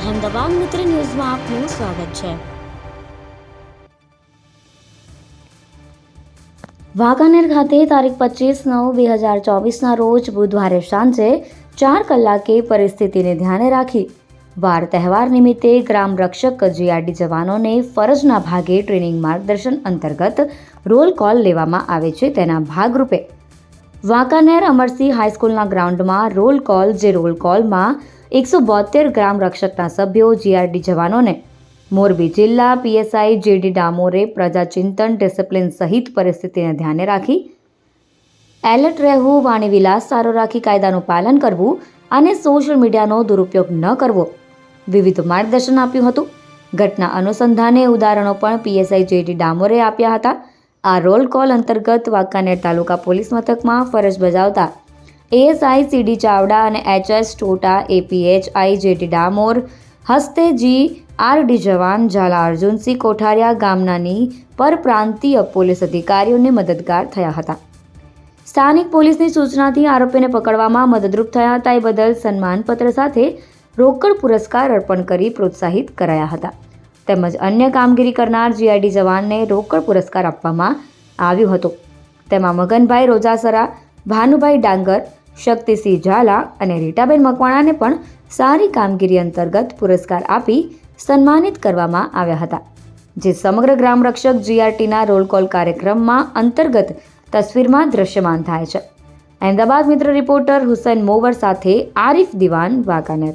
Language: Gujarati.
અહેમદાબાદ મિત્ર ન્યૂઝમાં આપનું સ્વાગત છે. વાંકાનેર ખાતે તારીખ પચીસ નવ બે હજાર ચોવીસના રોજ બુધવારે સાંજે ચાર કલાકે પરિસ્થિતિને ધ્યાને રાખી વાર તહેવાર નિમિત્તે ગ્રામ રક્ષક જીઆરડી જવાનોને ફરજના ભાગે ટ્રેનિંગ માર્ગદર્શન અંતર્ગત રોલ કોલ લેવામાં આવે છે તેના ભાગરૂપે. વાંકાનેર અમરસિંહ હાઈસ્કૂલના ગ્રાઉન્ડમાં રોલ કોલ, જે રોલ કોલમાં એકસો બોતેર ગ્રામ રક્ષકના સભ્યો જીઆરડી જવાનોને. મોરબી જિલ્લા પીએસઆઈ જેડી ડામોરે પ્રજાચિંતન ડિસિપ્લિન સહિત પરિસ્થિતિને ધ્યાને રાખી એલર્ટ રહેવું વાણી વિલાસ સારો રાખી કાયદાનું પાલન કરવું અને સોશિયલ મીડિયાનો દુરુપયોગ ન કરવો. વિવિધ માર્ગદર્શન આપ્યું હતું. ઘટના અનુસંધાને ઉદાહરણો પણ પીએસઆઈ જેડી ડામોરે આપ્યા હતા. આ રોલ કોલ અંતર્ગત વાંકાનેર તાલુકા પોલીસ મથકમાં ફરજ બજાવતા એએસઆઈ સીડી ચાવડા અને HS Tota APH I JT Damor, હસ્તે જી આરડી જવાન ઝાલા અર્જુનસિંહ કોઠારિયા ગામનાની પરપ્રાંતીય પોલીસ અધિકારીઓને મદદગાર થયા હતા. સ્થાનિક પોલીસની સૂચનાથી આરોપીને પકડવામાં મદદરૂપ થયા હતા. એ બદલ સન્માનપત્ર સાથે રોકડ પુરસ્કાર અર્પણ કરી પ્રોત્સાહિત કરાયા હતા. તેમજ અન્ય કામગીરી કરનાર જીઆઈડી જવાનને રોકડ પુરસ્કાર આપવામાં આવ્યો હતો. તેમાં મગનભાઈ રોજાસરા, ભાનુભાઈ ડાંગર, શક્તિસિંહ ઝાલા અને રીટાબેન મકવાણાને પણ સારી કામગીરી અંતર્ગત પુરસ્કાર આપી સન્માનિત કરવામાં આવ્યા હતા. જે સમગ્ર ગ્રામ રક્ષક જીઆરટીના રોલ કોલ કાર્યક્રમમાં અંતર્ગત તસવીરમાં દ્રશ્યમાન થાય છે. અહેમદાબાદ મિત્ર રિપોર્ટર હુસૈન મોવર સાથે આરિફ દિવાન વાંકાનેર.